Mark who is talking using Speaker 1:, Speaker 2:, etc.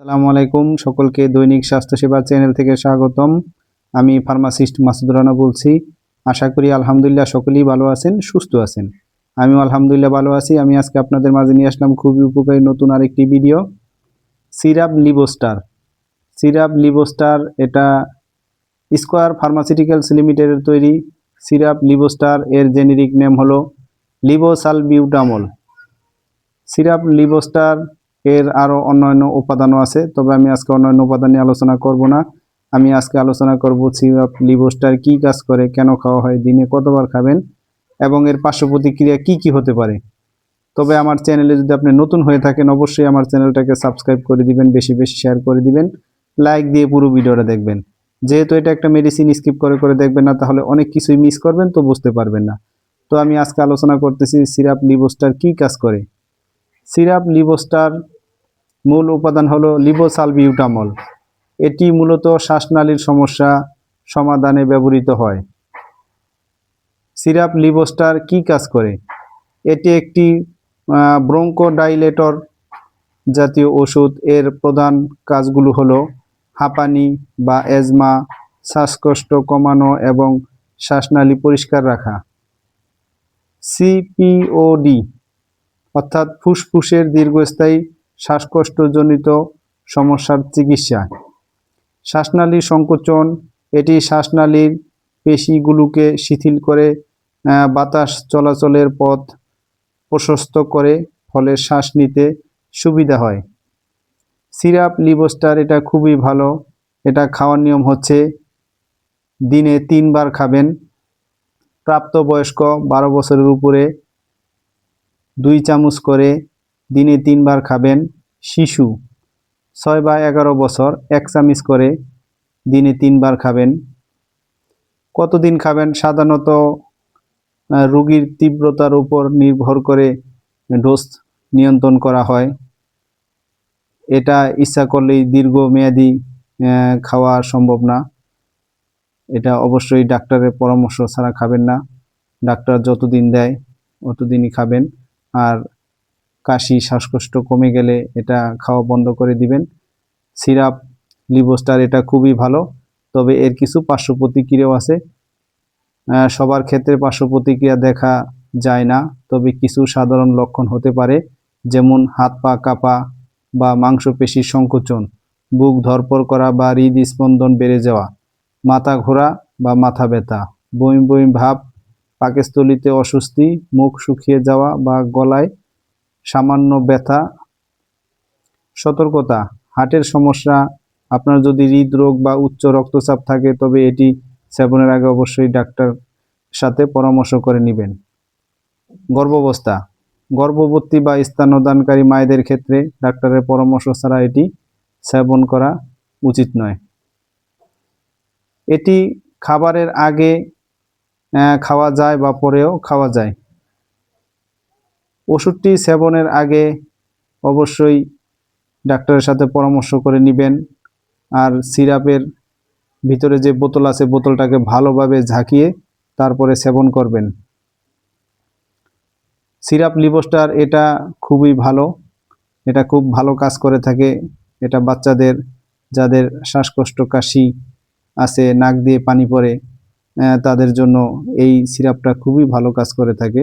Speaker 1: আসসালামু আলাইকুম। সকলকে দৈনিক স্বাস্থ্যসেবা চ্যানেল থেকে স্বাগতম। আমি ফার্মাসিস্ট মাসুদুর রানা বলছি। আশা করি আলহামদুলিল্লাহ সকলেই ভালো আছেন, সুস্থ আছেন। আমিও আলহামদুলিল্লাহ ভালো আছি। আমি আজকে আপনাদের মাঝে নিয়ে আসলাম খুবই উপকারী নতুন আরেকটি video. Syrup Libostar syrup Libostar এটা স্কোয়ার ফার্মাসিউটিক্যালস লিমিটেডের তৈরি সিরাপ লিবোস্টার এর জেনেরিক নেম হলো লিবোসালবিউটামল সিরাপ লিবোস্টার এর আরও অন্যান্য উপাদানও আছে। তবে আমি আজকে অন্যান্য উপাদান নিয়ে আলোচনা করব না। আমি আজকে আলোচনা করব সিরাপ লিবোস্টার কি কাজ করে, কেন খাওয়া হয়, দিনে কতবার খাবেন এবং এর পার্শ্ব প্রতিক্রিয়া কি কি হতে পারে। তবে আমার চ্যানেলে যদি আপনি নতুন হয়ে থাকেন, অবশ্যই আমার চ্যানেলটাকে সাবস্ক্রাইব করে দিবেন, বেশি বেশি শেয়ার করে দিবেন, লাইক দিয়ে পুরো ভিডিওটা দেখবেন। যেহেতু এটা একটা মেডিসিন স্কিপ করে করে দেখবেন না, তাহলে অনেক কিছুই মিস করবেন, তো বুঝতে পারবেন না। তো আমি আজকে আলোচনা করতেছি সিরাপ লিবোস্টার কি কাজ করে। সিরাপ লিবোস্টার মূল উপাদান হলো লিবোসালবিউটামল। এটি মূলত শ্বাসনালীর সমস্যা সমাধানে ব্যবহৃত হয়। সিরাপ লিবোস্টার কি কাজ করে? এটি একটি ব্রোঙ্কোডাইলেটর জাতীয় ওষুধ। এর প্রধান কাজগুলো হলো হাঁপানি বা এজমা, শ্বাসকষ্ট কমানো এবং শ্বাসনালী পরিষ্কার রাখা। সিপিওডি অর্থাৎ ফুসফুসের দীর্ঘস্থায়ী শ্বাসকষ্টজনিত সমস্যার চিকিৎসা। শ্বাসনালীর সংকোচন, এটি শ্বাসনালীর পেশিগুলোকে শিথিল করে বাতাস চলাচলের পথ প্রশস্ত করে, ফলে শ্বাস নিতে সুবিধা হয়। সিরাপ লিবোস্টার এটা খুবই ভালো। এটা খাওয়ার নিয়ম হচ্ছে দিনে তিনবার খাবেন। প্রাপ্তবয়স্ক বারো বছরের উপরে দুই চামচ করে দিনে তিনবার খাবেন শিশু। ছয় বা এগারো বছর এক চামচ করে দিনে তিনবার খাবেন। কতদিন খাবেন? সাধারণত রোগীর তীব্রতার উপর নির্ভর করে ডোজ নিয়ন্ত্রণ করা হয়। এটা ইচ্ছা করলেই দীর্ঘমেয়াদী খাওয়া সম্ভব না। এটা অবশ্যই ডাক্তারের পরামর্শ ছাড়া খাবেন না। ডাক্তার যতদিন দেয়, অতদিনই খাবেন। আর কাশি, শ্বাসকষ্ট কমে গেলে এটা খাওয়া বন্ধ করে দিবেন। সিরাপ লিবোস্টার এটা খুবই ভালো, তবে এর কিছু পার্শ্ব প্রতিক্রিয়াও আছে সবার ক্ষেত্রে পার্শ্ব প্রতিক্রিয়া দেখা যায় না, তবে কিছু সাধারণ লক্ষণ হতে পারে, যেমন হাত পা কাঁপা বা মাংসপেশির সংকোচন, বুক ধরপর করা বা হৃদস্পন্দন বেড়ে যাওয়া, মাথা ঘোরা বা মাথা ব্যথা, বমি বমি ভাব, পাকস্থলিতে অস্বস্তি, মুখ শুকিয়ে যাওয়া বা গলায় সামান্য ব্যথা, সতর্কতা, হার্টের সমস্যা, আপনার যদি হৃদরোগ বা উচ্চ রক্তচাপ থাকে, তবে এটি সেবনের আগে অবশ্যই ডাক্তার সাথে পরামর্শ করে নেবেন। গর্ভাবস্থা, গর্ভবতী বা স্তন্যদানকারী মায়েদের ক্ষেত্রে ডাক্তারের পরামর্শ ছাড়া এটি সেবন করা উচিত নয়। এটি খাবারের আগে খাওয়া যায় বা পরেও খাওয়া যায়। ওষুধটি সেবনের আগে অবশ্যই ডাক্তারের সাথে পরামর্শ করে নেবেন। আর সিরাপের ভিতরে যে বোতল আছে, বোতলটাকে ভালোভাবে ঝাঁকিয়ে তারপরে সেবন করবেন। সিরাপ লিবোস্টার এটা খুবই ভালো। এটা খুব ভালো কাজ করে থাকে। এটা বাচ্চাদের, যাদের শ্বাসকষ্ট, কাশি আছে, নাক দিয়ে পানি পড়ে তাদের জন্য এই সিরাপটা খুবই ভালো কাজ করে থাকে।